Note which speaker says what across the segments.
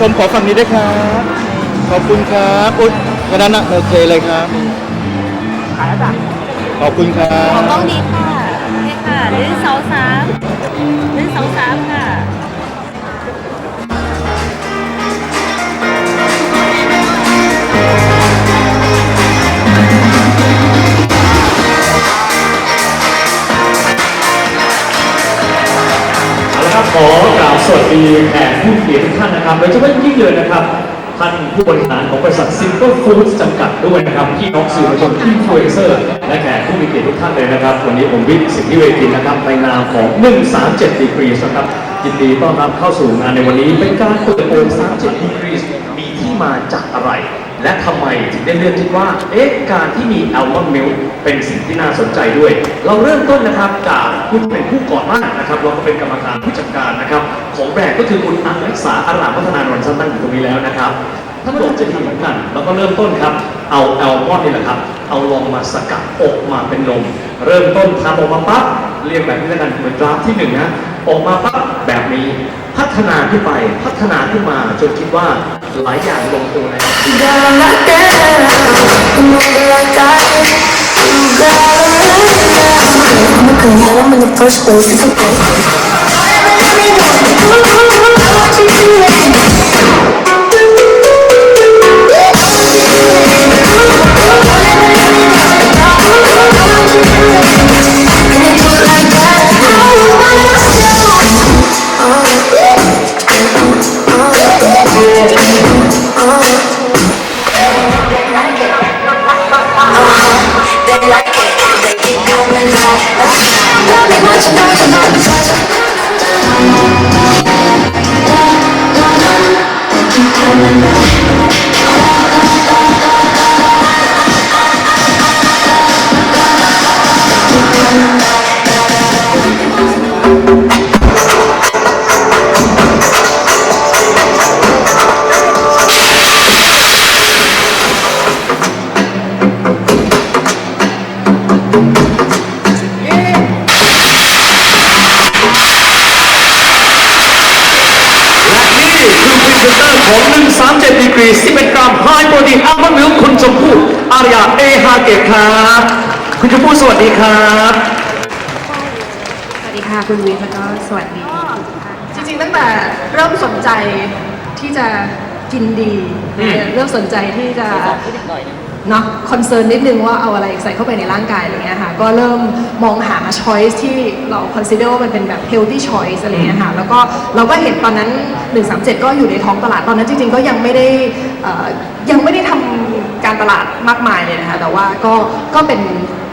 Speaker 1: ชมขอฝั่งนี้ด้วยครับ ขอบคุณครับอุ๊ยวันนั้นนะโอเคเลยครับขอบคุณครับ
Speaker 2: ขอกล้องดีค่ะโอเคค่ะหนึ่งสองสาม
Speaker 3: ดีแขกผู้เขียนทุกท่านนะครับโดยเฉพาะยิ่งเลยนะครับ ท่านผู้บริหารของบริษัทซิมเปิลฟู้ดจำกัดด้วยนะครับพี่น้องสื่อมวลชนพี่ฟูเอเซอร์ และแขกผู้มีเกียรติทุกท่านเลยนะครับ วันนี้ผมวิทย์สิทธิเวทินนะครับในนามของ 137 Degrees นะครับยินดีต้อนรับเข้าสู่งานในวันนี้เป็นการเปิดโอ่ง37 Degrees มีที่มาจากอะไร และทำไมถึงได้เลือกคิดว่า เอ๊ะ การที่มีอัลมอนด์มิลเป็นสิ่งที่น่าสนใจด้วย เราเริ่มต้นนะครับจากผู้เป็นผู้ก่อตั้งนะครับเราก็เป็นกรรมการผู้จัดการนะครับ ของแบรนด์ก็คือคุณอักษาอารามพัฒนานนท์ซึ่ตั้งอยู่ตรงนี้แล้วนะครับท่านผู้ชมจะดีเหมือนกันแล้วก็เริ่มต้นครับ เอาอัลมอนด์นี่แหละครับ เอาลองมาสกัดอบมาเป็นนม เริ่มต้นทำออกมาปั๊บเรียกแบบนี้แล้วกันเหมือนดราฟที่หนึ่งนะออกมาปั๊บแบบนี้ พัฒนาที่ไปพัฒนาที่มาจนคิดว่าหลายอย่างลงตัวแล้วน Thank ที่ ของ137ดีกรี11กรัมไฮโปรตีนอัลมอนด์มิลค์คุณชมพู่อารยาเอฮาเกตครับ คุณชมพู่สวัสดีครับ
Speaker 4: สวัสดีค่ะคุณวิทย์แล้วก็สวัสดีทุกท่านจริงๆตั้งแต่เริ่มสนใจที่จะกินดี
Speaker 3: อืม
Speaker 4: เริ่มสนใจที่จะเนาะคอนเซิร์นนิดนึงว่าเอาอะไรใส่เข้าไปในร่างกายอะไรเงี้ยค่ะ ก็เริ่มมองหาช้อยส์ที่เราคอนซิเดอร์ว่ามันเป็นแบบ healthy choice อะไรเงี้ยค่ะ แล้วก็เราก็เห็นตอนนั้น 137 ก็อยู่ในท้องตลาดตอนนั้นจริงๆ ก็ยังไม่ได้เอ่อยังไม่ได้ทำการตลาดมากมายเลยนะคะ แต่ว่าก็ก็เป็น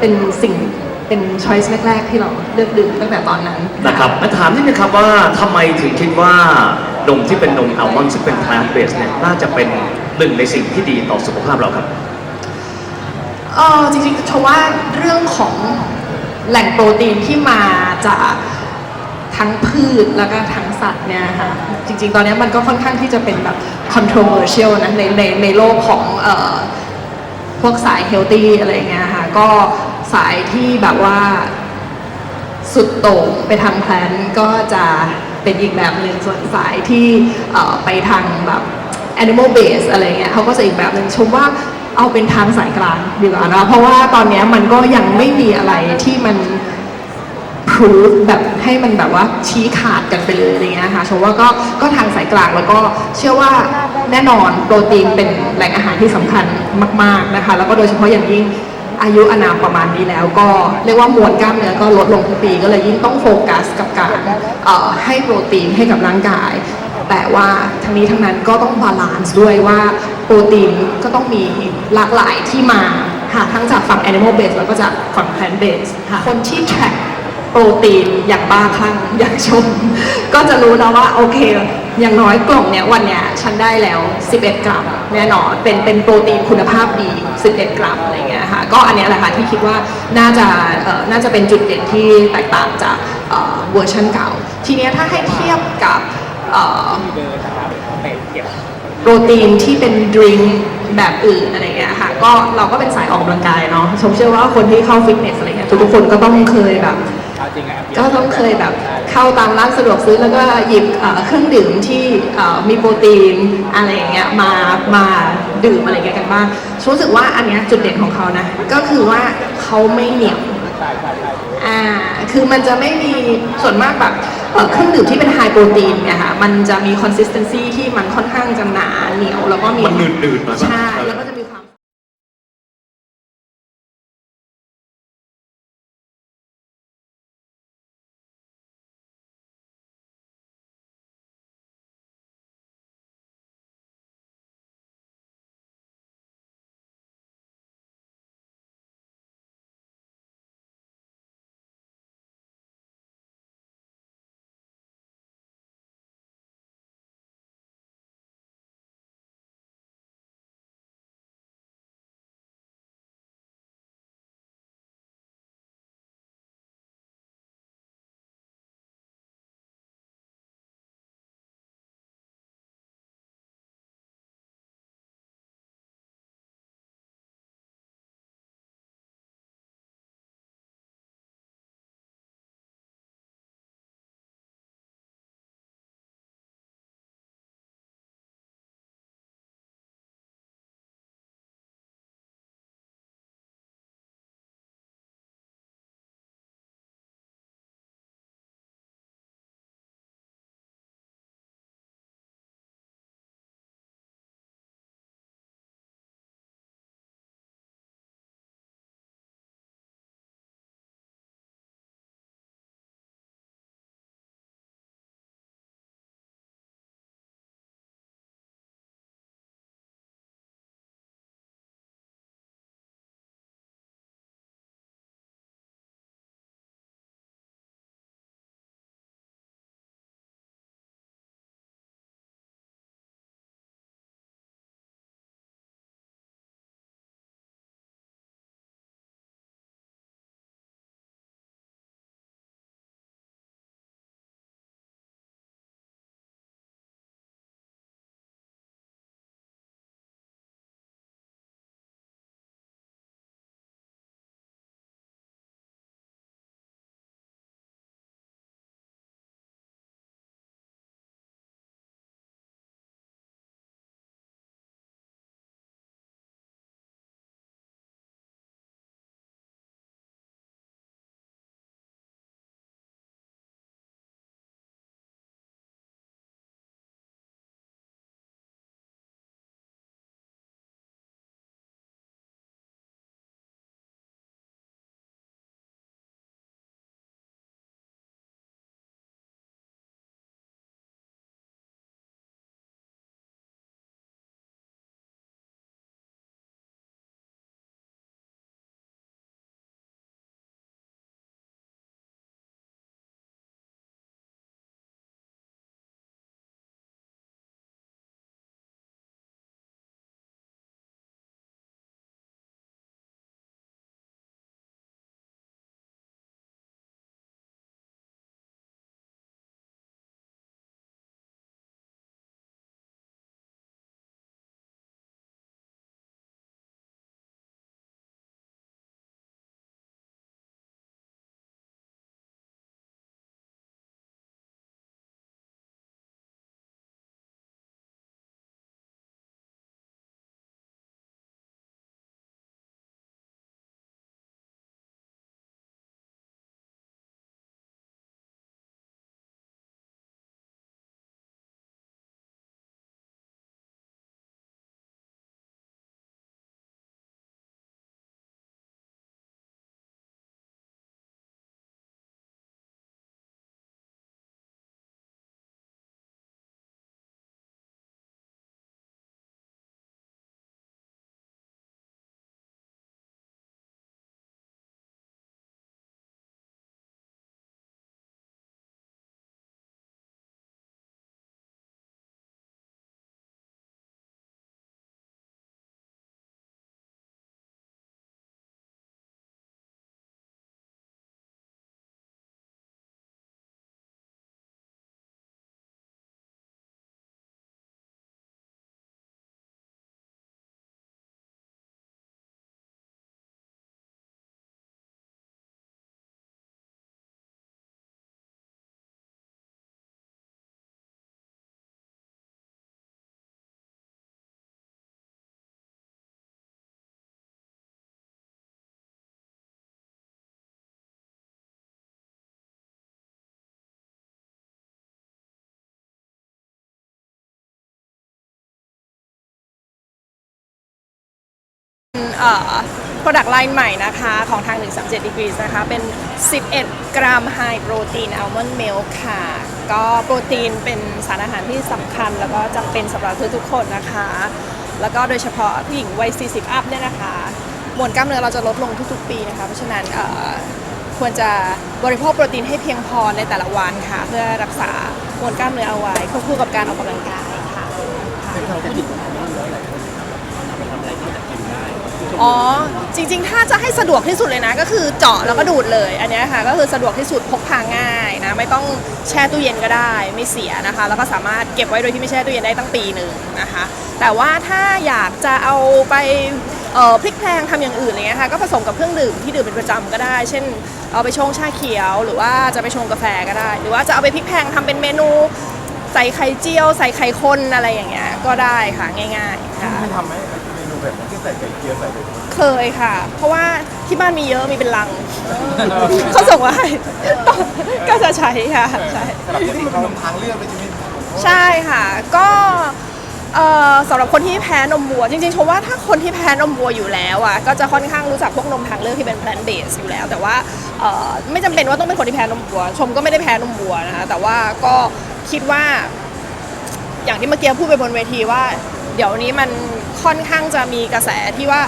Speaker 4: เป็นสิ่งเป็นช้อยส์แรก ๆ ที่เราเลือกดื่มตั้งแต่ตอนนั้น
Speaker 3: นะครับมาถามนิดนึงครับว่าทำไมถึงคิดว่านมที่เป็นนมอัลมอนด์ซึ่งเป็น plant based เนี่ยน่าจะเป็นหนึ่งในสิ่งที่ดีต่อสุขภาพเราครับ
Speaker 4: เออจริงๆชมว่าเรื่องของแหล่งโปรตีนที่มาจากทั้งพืชแล้วก็ทั้งสัตว์เนี่ยค่ะจริงๆ ตอนนี้มันก็ค่อนข้างที่จะเป็นแบบ controversial นะในในในโลกของเอ่อพวกสาย healthy อะไรเงี้ยค่ะก็ สายที่แบบว่าสุดโต่งไปทางแพลนก็จะเป็นอีกแบบหนึ่งส่วนสายที่ไปทางแบบ animal base อะไรเงี้ยเขาก็จะอีกแบบหนึ่งชมว่าเอาเป็นทางสายกลางดีกว่านะเพราะว่าตอนนี้มันก็ยังไม่มีอะไรที่มัน proof แบบให้มันแบบว่าชี้ขาดกันไปเลยอะไรเงี้ยค่ะชมว่าก็ก็ทางสายกลางแล้วก็เชื่อว่าแน่นอนโปรตีนเป็นแหล่งอาหารที่สำคัญมาก ๆนะคะ แล้วก็โดยเฉพาะอย่างยิ่ง อายุอานามประมาณนี้แล้วก็เรียกว่ามวลกล้ามเนื้อก็ลดลงทุกปีก็เลยยิ่งต้องโฟกัสกับการให้โปรตีนให้กับร่างกาย แต่ว่าทั้งนี้ทั้งนั้นก็ต้องบาลานซ์ด้วยว่าโปรตีนก็ต้องมีหลากหลายที่มาค่ะทั้งจากฝั่ง animal base แล้วก็จากฝั่ง plant base ค่ะคนที่ track โปรตีนอย่างบ้าคลั่งอย่างชม ก็จะรู้แล้วว่าโอเค อย่างน้อยกล่องเนี้ยวันเนี้ยฉันได้แล้ว 11 กรัมแน่นอนเป็นเป็นโปรตีนคุณภาพดี 11 กรัมอะไรเงี้ยค่ะก็อันเนี้ยแหละค่ะที่คิดว่าน่าจะเอ่อน่าจะเป็นจุดเด่นที่แตกต่างจากเอ่อเวอร์ชันเก่า ทีเนี้ยถ้าให้เทียบกับเอ่อโปรตีนที่เป็นดริงก์แบบอื่นอะไรเงี้ยค่ะก็เราก็เป็นสายออกกำลังกายเนาะชมเชื่อว่าคนที่เข้าฟิตเนสอะไรเงี้ยทุกๆคนก็ต้องเคยแบบก็ต้องเคยแบบ เข้าตามร้านสะดวกซื้อแล้วก็หยิบเอ่อเครื่องดื่มที่เอ่อมีโปรตีนอะไรอย่างเงี้ยมามาดื่มอะไรอย่างเงี้ยกันบ้างรู้สึกว่าอันเนี้ยจุดเด่นของเขานะ ก็คือว่าเขาไม่เหนียวอ่าคือมันจะไม่มีส่วนมากแบบเอ่อเครื่องดื่มที่เป็นไฮโปรตีนเนี่ยค่ะมันจะมี consistency ที่มันค่อนข้างจะหนาเหนียวแล้วก็มี
Speaker 3: มันหนืดๆหน่อยป่ะ
Speaker 4: ใช่แล้วก็จะ มีความเอ่อ product line ใหม่นะคะของทาง 137 degrees นะคะ เป็น 11 กรัม high protein almond milk ค่ะ ก็โปรตีนเป็นสารอาหารที่สำคัญ แล้วก็จำเป็นสำหรับทุกๆคนนะคะ แล้วก็โดยเฉพาะผู้หญิงวัย 40 อัพเนี่ยนะคะ มวลกล้ามเนื้อเราจะลดลงทุกๆ ปีนะคะ เพราะฉะนั้นควรจะบริโภคโปรตีนให้เพียงพอในแต่ละวันค่ะ เพื่อรักษามวลกล้ามเนื้อเอาไว้ควบคู่กับการออกกำลังกายค่ะ อ๋อ จริงๆ ถ้าจะให้สะดวกที่สุดเลยนะ ก็คือเจาะแล้วก็ดูดเลย อันนี้ค่ะ ก็คือสะดวกที่สุดพกพาง่ายนะ ไม่ต้องแช่ตู้เย็นก็ได้ ไม่เสียนะคะ แล้วก็สามารถเก็บไว้โดยที่ไม่แช่ตู้เย็นได้ตั้งปีหนึ่งนะคะ แต่ว่าถ้าอยากจะเอาไปพลิกแพลงทำอย่างอื่นอะไรเงี้ยค่ะก็ผสมกับเครื่องดื่มที่ดื่มเป็นประจำก็ได้ เช่น เอาไปชงชาเขียว หรือว่าจะไปชงกาแฟก็ได้ หรือว่าจะเอาไปพลิกแพลงทำเป็นเมนูใส่ไข่เจียว ใส่ไข่คนอะไรอย่างเงี้ยก็ได้ค่ะง่าย ๆ ค่ะ
Speaker 1: ทำไหม เมนูแบบนี้ที่ใส่ไก่เจียวใส่ไป
Speaker 4: เคยค่ะ เพราะว่าที่บ้านมีเยอะมีเป็นลังเขาส่งมาให้ก็จะใช้ค่ะใช่
Speaker 1: สำหรับที่เขาทางเลือกไปใช่ไหม
Speaker 4: ใช่ค่ะ ก็เอ่อสำหรับคนที่แพ้นมวัว จริงๆชมว่าถ้าคนที่แพ้นมวัวอยู่แล้วอะก็จะค่อนข้างรู้จักพวกนมทางเลือกที่เป็น plant based อยู่แล้ว แต่ว่าเอ่อไม่จำเป็นว่าต้องเป็นคนที่แพ้นมวัว ชมก็ไม่ได้แพ้นมวัวนะคะแต่ว่าก็คิดว่า อย่างที่เมื่อกี้พูดไปบนเวทีว่า เดี๋ยวนี้มัน ค่อนข้างจะมีกระแสที่ว่า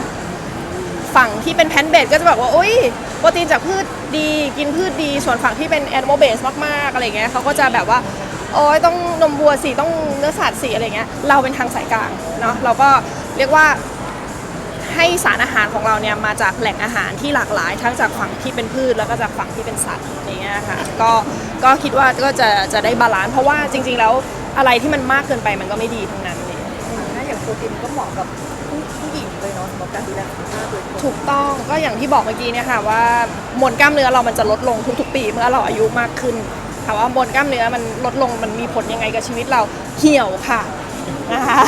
Speaker 4: ฝั่งที่เป็นแพนเบสก็จะบอกว่าโอ้ยโปรตีนจากพืชดีกินพืชดี ส่วนฝั่งที่เป็นแอนิมอลเบสมากๆอะไรเงี้ยเขาก็จะแบบว่าโอ้ยต้องนมวัวสิต้องเนื้อสัตว์สิอะไรเงี้ยเราเป็นทางสายกลางเนาะเราก็เรียกว่าให้สารอาหารของเราเนี่ยมาจากแหล่งอาหารที่หลากหลาย ทั้งจากฝั่งที่เป็นพืชแล้วก็จากฝั่งที่เป็นสัตว์อย่างเงี้ยค่ะก็ก็คิดว่าก็จะจะได้บาลานซ์เพราะว่าจริง ๆ แล้วอะไรที่มันมากเกินไปมันก็ไม่ดีทั้งนั้นเลย
Speaker 2: ถ้าอย่างโปรตีน เหมาะกับผู้ผู้หญิงเลยเนาะสำหรับการดูแลสุขภาพโดยตรง
Speaker 4: ถูกต้องก็อย่างที่บอกเมื่อกี้เนี่ยค่ะว่ามวลกล้ามเนื้อเรามันจะลดลงทุกๆปีเมื่อเราอายุมากขึ้นถามว่ามวลกล้ามเนื้อมันลดลงมันมีผลยังไงกับชีวิตเราเหี่ยวค่ะนะคะ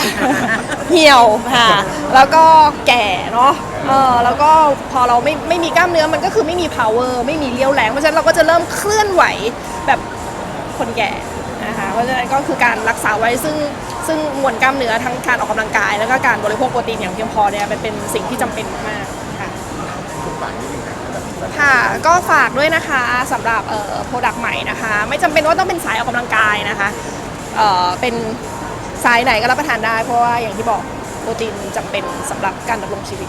Speaker 4: เหี่ยวค่ะ แล้วก็แก่เนาะเออแล้วก็พอเราไม่ไม่มีกล้ามเนื้อมันก็คือไม่มี power ไม่มีเรี่ยวแรงเพราะฉะนั้นเราก็จะเริ่มเคลื่อนไหวแบบคนแก่นะคะ เพราะฉะนั้นก็คือการรักษาไว้ซึ่งซึ่งมวลกล้ามเนื้อทั้งการออกกำลังกาย แล้วก็การบริโภคโปรตีนอย่างเพียงพอเนี่ยเป็นสิ่งที่จำเป็นมากค่ะค่ะ ก็ฝากด้วยนะคะสำหรับโปรดักต์ใหม่นะคะ ไม่จำเป็นว่าต้องเป็นสายออกกำลังกายนะคะเออเป็นสายไหนก็รับประทานได้เพราะว่าอย่างที่บอกโปรตีนจำเป็นสำหรับการดำรงชีวิต